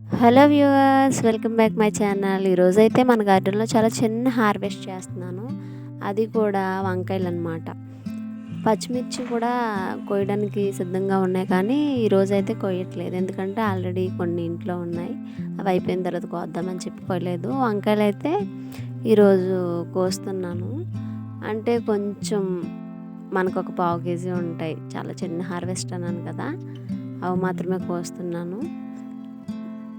Hello viewers welcome back my channel. ఈరోజైతే మన గార్డెన్లో చాలా చిన్న హార్వెస్ట్ చేస్తున్నాను. అది కూడా వంకాయలు అనమాట పచ్చిమిర్చి కూడా కోయడానికి సిద్ధంగా ఉన్నాయి కానీ ఈరోజైతే కోయట్లేదు. ఎందుకంటే ఆల్రెడీ కొన్ని ఇంట్లో ఉన్నాయి. అవి అయిపోయిన తర్వాత కోద్దామని చెప్పి కోయలేదు. వంకాయలు అయితే ఈరోజు కోస్తున్నాను. అంటే కొంచెం మనకు ఒక పావు కేజీ ఉంటాయి. చాలా చిన్న హార్వెస్ట్ అన్నాను కదా. అవి మాత్రమే కోస్తున్నాను.